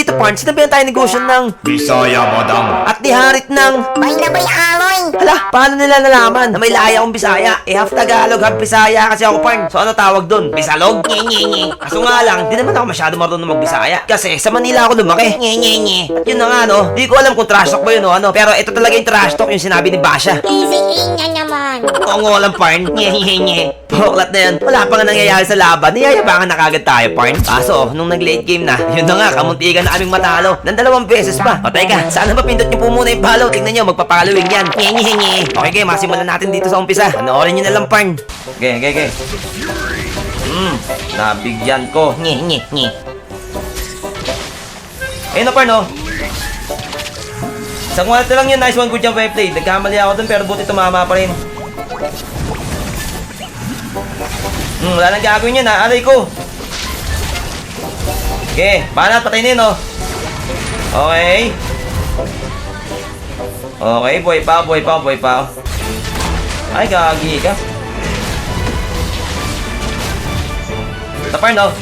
dito, Parn. Sinabihan tayo negosyo ng... Bisaya, madam. At niharit ng... Bay na bay amoy! Hala, paano nila nalaman na may laya akong Bisaya? Eh, half Tagalog, half Bisaya kasi ako, Parn. So, ano tawag doon? Bisalog? Nye. Kaso nga lang, di naman ako masyado marunong magbisaya. Kasi sa Manila ako lumaki. Nye, nye, nye. At yun na nga, no? Di ko alam kung trash talk ba yun o ano. Pero ito talaga yung trash talk yung sinabi ni Basha. Easy naman! Oo nga lang, Parn. Nye, nye, nye. Poklat na yan. Wala pa nga nangyayari sa laban. Niyayabangan na kagad tayo, Parn. Kaso, nung nag-late game na, yun na nga, kamuntigan na aming matalo. Nang dalawang beses pa. O teka, sana mapindot niyo po muna yung follow. Tingnan niyo, magpapakaluwing yan. Nye, nye, nye. Okay, game, masimulan natin dito sa umpisa. Panoorin niyo na lang, Parn. Okay, okay, okay. Hmm, nabigyan ko. Nye, nye, nye. Ayun na, Parn, oh. Isang wallet lang yun. Nice one, good job, played. Nagkamali ako dun, pero buti tumama pa rin. Hmm, wala nang gagawin yan ha. Aray ko. Okay, banat, patay na yun oh. Okay. Okay, boy pa, boy pa, boy pa. Ay, gagi ka. Taparn oh.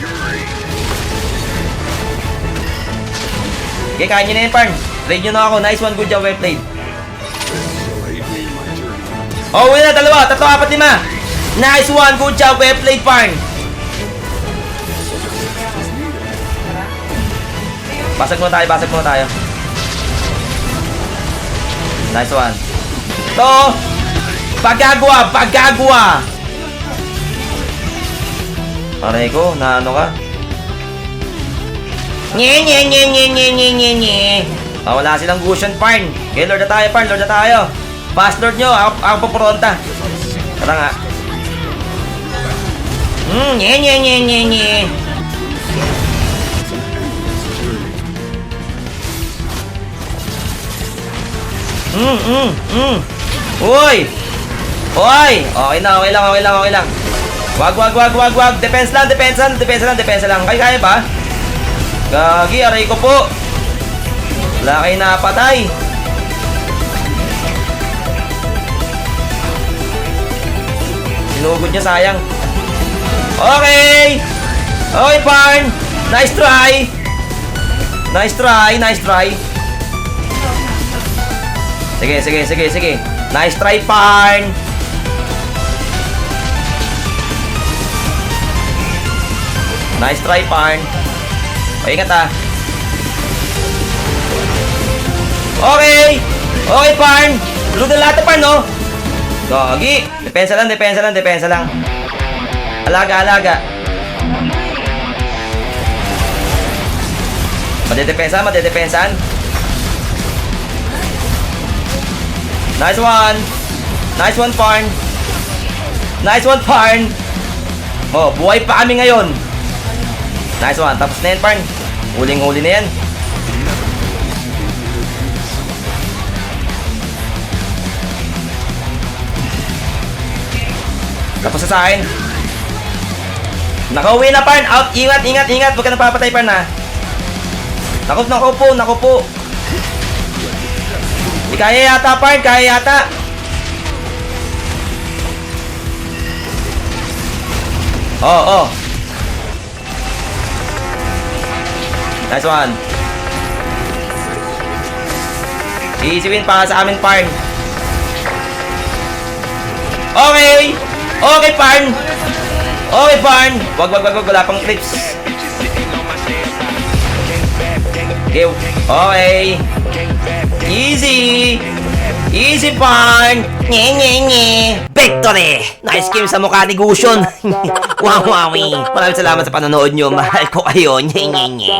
Okay, kaya nyo na yun, Parn. Trade nyo na ako. Nice one, good job, well played. Oh, win na, dalawa, tatlo, apat, lima. Nice one, good job, well played, Parn. Basag muna tayo, basag muna tayo. Nice one. To, pagagawa, pagagawa. Aray ko, na ano ka? Nye, nye, nye, nye, nye, nye, nye, nye. Ah, wala silang cushion, Parn. Okay, Lord na tayo, Parn, Lord na tayo. Pass Lord nyo, ako, ako papronta. Tara nga. Hmm, nye, nye, nye, nye, nye. Hmm, hmm, hmm. Uy! Uy! Okay na, okay lang, okay lang, okay lang. Wag, wag, wag, wag, wag. Defense lang, defense lang, defense lang, defense lang. Kaya, kaya ba? Gagi, aray ko po. Wala kayo napatay. Sinugod niya, sayang. Okay! Okay, Parn! Nice try! Nice try, nice try. Sige, sige, sige, sige. Nice try, Parn! Nice try, Parn. O, ingat ah. Okay! Okay, Parn! Tulog na lahat Parn, no? Gagi! Depensa lang, depensa lang, depensa lang. Alaga, alaga. Madedepensa, madedepensan. Nice one! Nice one, Parn! Nice one, Parn! Oh, buhay pa kami ngayon. Nice one. Tapos na yan, Parn. Huling-huli na yan. Tapos na sa akin. Nakauwi na, Parn. Out. Ingat, ingat, ingat. Huwag ka napapatay, Parn, ha. Naku, naku po, naku po. Di kaya yata, Parn. Kaya yata. Oh, oh. Nice one. Easy win para sa amin, Parn. Okay! Okay, Parn! Okay, Parn! Wag, wag, wag, wag. Wala pang clips. Okay. Okay. Easy! Easy, Parn! Nye, nye, nye! Victory! Nice game sa mukha ni Gushon! wow, wowie! Maraming salamat sa panonood nyo. Mahal ko kayo. Nye, nye, nye.